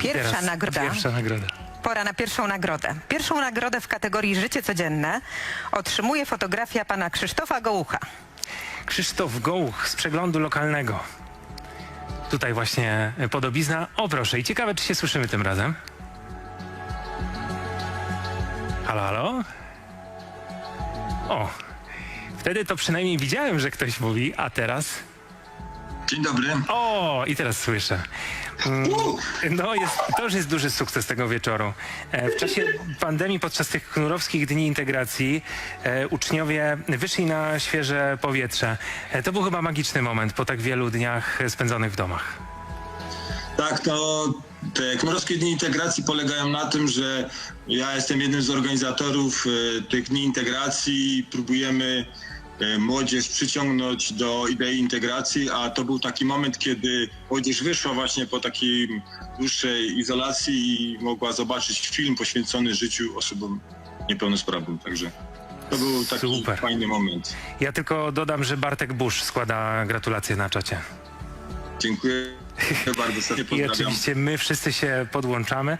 Pierwsza Teraz nagroda. Pierwsza nagroda. Pora na pierwszą nagrodę. Pierwszą nagrodę w kategorii Życie Codzienne otrzymuje fotografia pana Krzysztofa Gołucha. Krzysztof Gołuch z przeglądu lokalnego. Tutaj właśnie e, podobizna. O proszę, i ciekawe, czy się słyszymy tym razem. Halo, halo? O, wtedy to przynajmniej widziałem, że ktoś mówi, a teraz... Dzień dobry. O, i teraz słyszę. Mm, No, jest, to już jest duży sukces tego wieczoru. E, W czasie pandemii, podczas tych knurowskich dni integracji, e, uczniowie wyszli na świeże powietrze. E, To był chyba magiczny moment po tak wielu dniach spędzonych w domach. Tak, to te Knurowskie Dni Integracji polegają na tym, że ja jestem jednym z organizatorów e, tych Dni Integracji. Próbujemy młodzież przyciągnąć do idei integracji, a to był taki moment, kiedy młodzież wyszła właśnie po takiej dłuższej izolacji i mogła zobaczyć film poświęcony życiu osobom niepełnosprawnym. Także to był taki Super. fajny moment. Ja tylko dodam, że Bartek Busz składa gratulacje na czacie. Dziękuję bardzo serdecznie, I oczywiście my wszyscy się podłączamy.